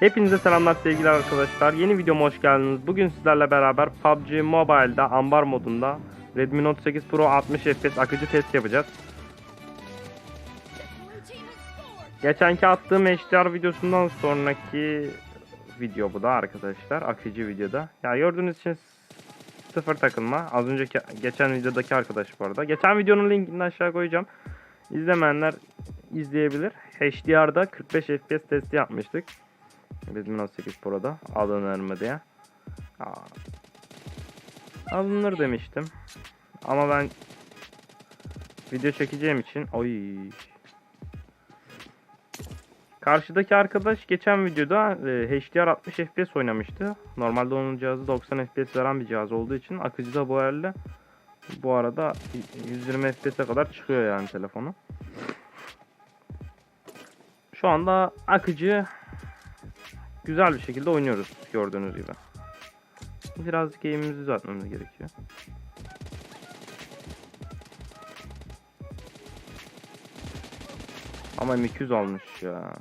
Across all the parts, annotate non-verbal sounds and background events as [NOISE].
Hepinize selamlar sevgili arkadaşlar. Yeni videoma hoş geldiniz. Bugün sizlerle beraber PUBG Mobile'da ambar modunda Redmi Note 8 Pro 60 FPS akıcı test yapacağız. Geçenki attığım HDR videosundan sonraki video bu da arkadaşlar. Akıcı videoda. Ya gördüğünüz için sıfır takılma. Az önceki geçen videodaki arkadaş bu arada. Geçen videonun linkini aşağı koyacağım. İzlemeyenler izleyebilir. HDR'da 45 FPS testi yapmıştık. Redmi Note 8 Pro'da alınır mı diye. Aa, alınır demiştim. Ama ben video çekeceğim için oy. Karşıdaki arkadaş geçen videoda e, HDR 60 FPS oynamıştı. Normalde onun cihazı 90 FPS veren bir cihaz olduğu için akıcı da bu elle bu arada 120 FPS'e kadar çıkıyor yani telefonu. Şu anda akıcı güzel bir şekilde oynuyoruz gördüğünüz gibi. Birazcık eğimimizi düzeltmemiz gerekiyor. Ama M200 almış ya.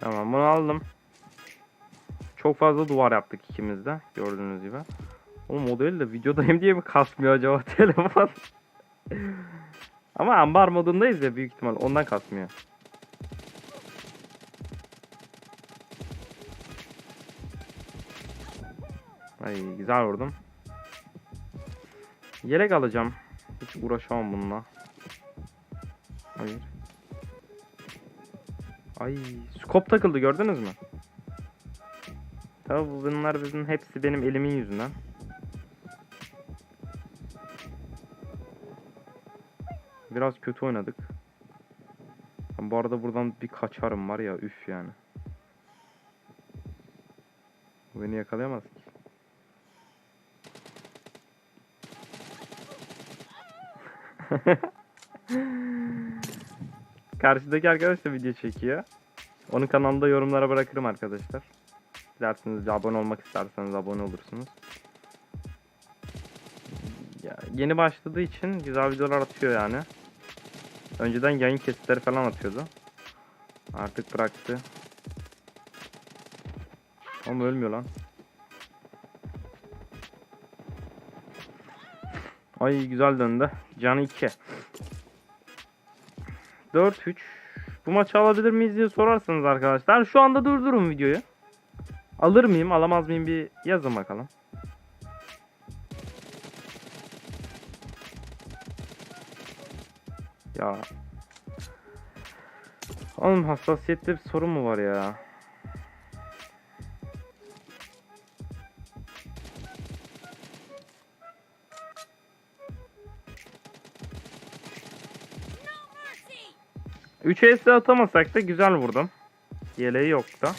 Tamam bunu aldım. Çok fazla duvar yaptık ikimiz de gördüğünüz gibi. O modeli de videodayım diye mi kasmıyor acaba [LAUGHS] telefon? Ama ambar modundayız ya büyük ihtimal ondan kasmıyor. Ay güzel vurdum. Yelek alacağım. Hiç uğraşamam bununla. Hayır. Ay skop takıldı gördünüz mü? Tabi bunlar bizim hepsi benim elimin yüzünden. Biraz kötü oynadık. Bu arada buradan bir kaçarım var ya üf yani. Beni yakalayamaz ki. [LAUGHS] Karşıdaki arkadaş da video çekiyor. Onun kanalında yorumlara bırakırım arkadaşlar. Dilerseniz de abone olmak isterseniz abone olursunuz. Ya, yeni başladığı için güzel videolar atıyor yani. Önceden yayın kesitleri falan atıyordu. Artık bıraktı. Ama ölmüyor lan. Ay güzel döndü. Canı 2. 4-3. Bu maçı alabilir miyiz diye sorarsanız arkadaşlar. Şu anda durdurun videoyu. Alır mıyım alamaz mıyım bir yazın bakalım. Ya. Oğlum hassasiyette bir sorun mu var ya? Üç es atamasak da güzel vurdum. Yeleği yok da.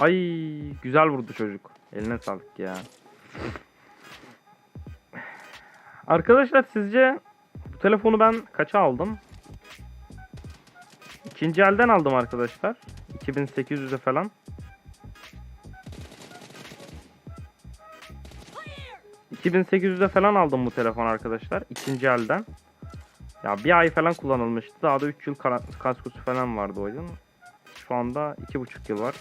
Ay güzel vurdu çocuk. Eline sağlık ya. Arkadaşlar sizce bu telefonu ben kaça aldım? İkinci elden aldım arkadaşlar. 2800'e falan. ...2800'e falan aldım bu telefon arkadaşlar. ikinci elden. Ya bir ay falan kullanılmıştı. Daha da 3 yıl kaskosu falan vardı oyun. Şu anda 2,5 yıl var.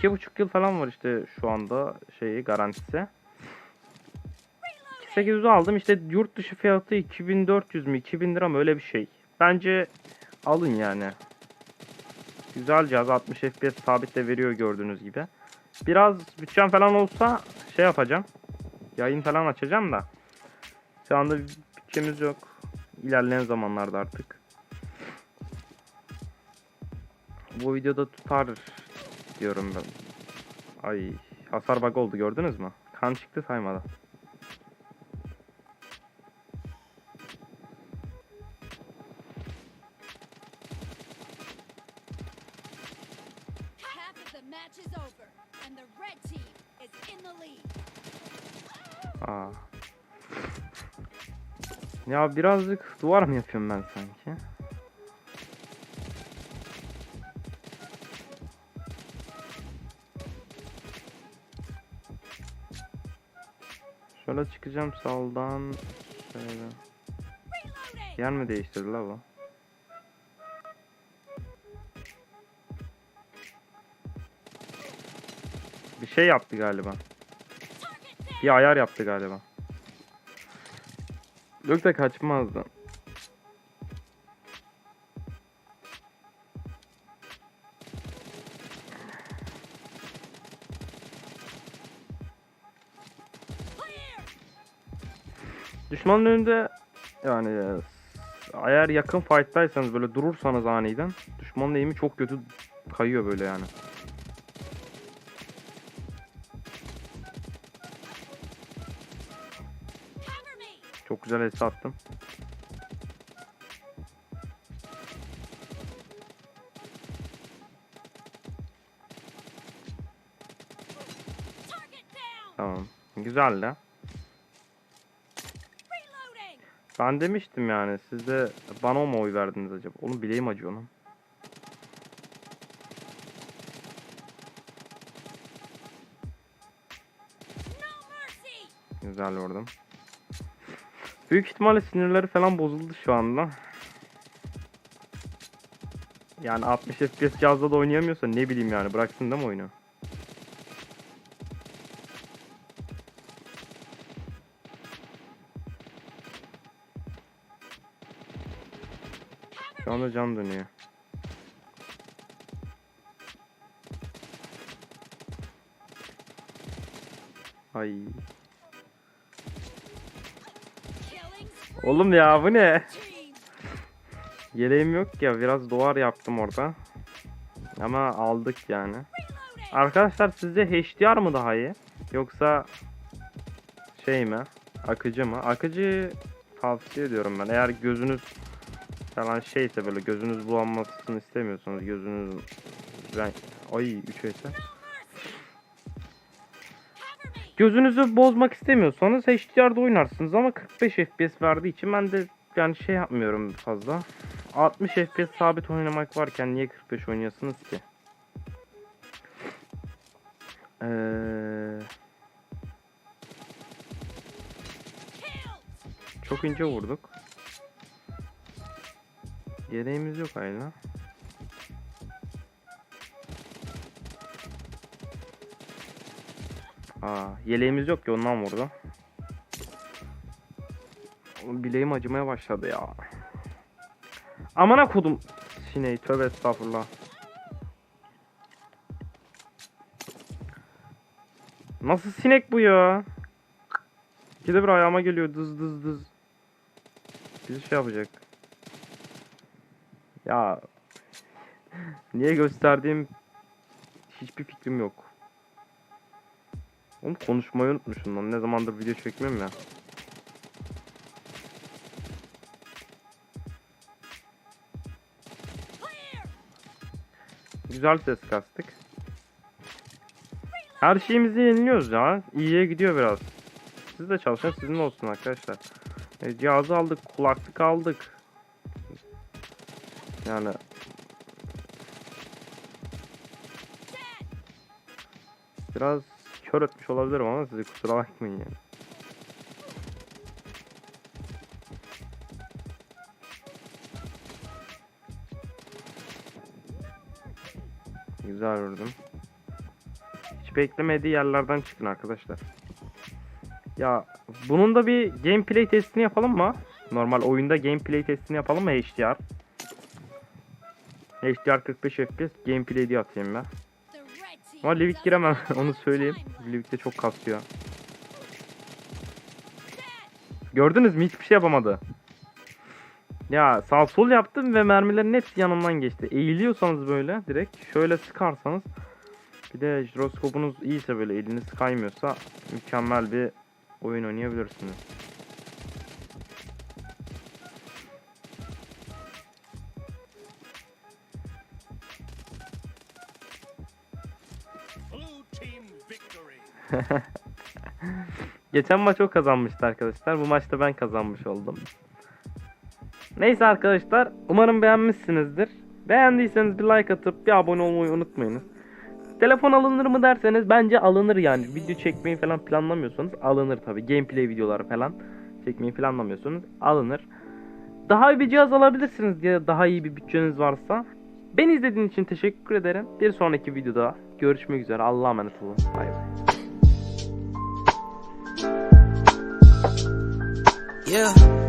İki buçuk yıl falan var işte şu anda şeyi garantisi. 2800'ü aldım işte yurt dışı fiyatı 2400 mü 2000 lira mı öyle bir şey. Bence alın yani. Güzel cihaz 60 FPS sabit de veriyor gördüğünüz gibi. Biraz bütçem falan olsa şey yapacağım. Yayın falan açacağım da. Şu anda bütçemiz yok. İlerleyen zamanlarda artık. Bu videoda tutar diyorum ben. Ay hasar bug oldu gördünüz mü? Kan çıktı saymadan. Aa. Ya birazcık duvar mı yapıyorum ben sanki? Şöyle çıkacağım soldan. Şöyle. Yer mi değiştirdi la bu? Bir şey yaptı galiba. Bir ayar yaptı galiba. Yoksa kaçmazdı. Düşmanın önünde yani eğer yakın fight'taysanız böyle durursanız aniden düşmanın eğimi çok kötü kayıyor böyle yani. Çok güzel es attım. Tamam. Güzel de. Ben demiştim yani siz de bana mı oy verdiniz acaba? Oğlum bileğim acıyor lan. Güzel vurdum. Büyük ihtimalle sinirleri falan bozuldu şu anda. Yani 60 FPS cihazda da oynayamıyorsa ne bileyim yani bıraksın değil mi oyunu? Anda can dönüyor. Ay. Oğlum ya bu ne? Yeleğim yok ya biraz duvar yaptım orada. Ama aldık yani. Arkadaşlar sizce HDR mı daha iyi? Yoksa şey mi? Akıcı mı? Akıcı tavsiye ediyorum ben. Eğer gözünüz falan şeyse böyle gözünüz bulanmasını istemiyorsanız gözünüz ben ay 3 ese. Cover me! Gözünüzü bozmak istemiyorsanız HDR'da oynarsınız ama 45 FPS verdiği için ben de yani şey yapmıyorum fazla. 60 FPS sabit oynamak varken niye 45 oynuyorsunuz ki? Ee, çok ince vurduk. Yeleğimiz yok hala. Aa, yeleğimiz yok ki ondan vurdu. Bileğim acımaya başladı ya. Amına kodum sineği tövbe estağfurullah. Nasıl sinek bu ya? İkide bir ayağıma geliyor dız dız dız. Bizi şey yapacak. Ya niye gösterdiğim hiçbir fikrim yok. Oğlum konuşmayı unutmuşum lan. Ne zamandır video çekmiyorum ya. Güzel ses kastık. Her şeyimizi yeniliyoruz ya. İyiye gidiyor biraz. Siz de çalışın sizin olsun arkadaşlar. E, cihazı aldık, kulaklık aldık. Yani biraz kör etmiş olabilirim ama size kusura bakmayın yani. Güzel vurdum. Hiç beklemediği yerlerden çıkın arkadaşlar. Ya bunun da bir gameplay testini yapalım mı? Normal oyunda gameplay testini yapalım mı HDR? HDR 45 FPS gameplay diye atayım ben. Ama Livik giremem onu söyleyeyim. Livik'te çok kasıyor. Gördünüz mü hiçbir şey yapamadı. Ya sağ sol yaptım ve mermilerin hepsi yanımdan geçti. Eğiliyorsanız böyle direkt şöyle sıkarsanız bir de jiroskopunuz iyiyse böyle eliniz kaymıyorsa mükemmel bir oyun oynayabilirsiniz. [LAUGHS] Geçen maç o kazanmıştı arkadaşlar. Bu maçta ben kazanmış oldum. Neyse arkadaşlar umarım beğenmişsinizdir. Beğendiyseniz bir like atıp bir abone olmayı unutmayınız. Telefon alınır mı derseniz bence alınır yani. Video çekmeyi falan planlamıyorsanız alınır tabi. Gameplay videoları falan çekmeyi planlamıyorsanız alınır. Daha iyi bir cihaz alabilirsiniz diye daha iyi bir bütçeniz varsa. Beni izlediğiniz için teşekkür ederim. Bir sonraki videoda görüşmek üzere. Allah'a emanet olun. Bay bay. Yeah.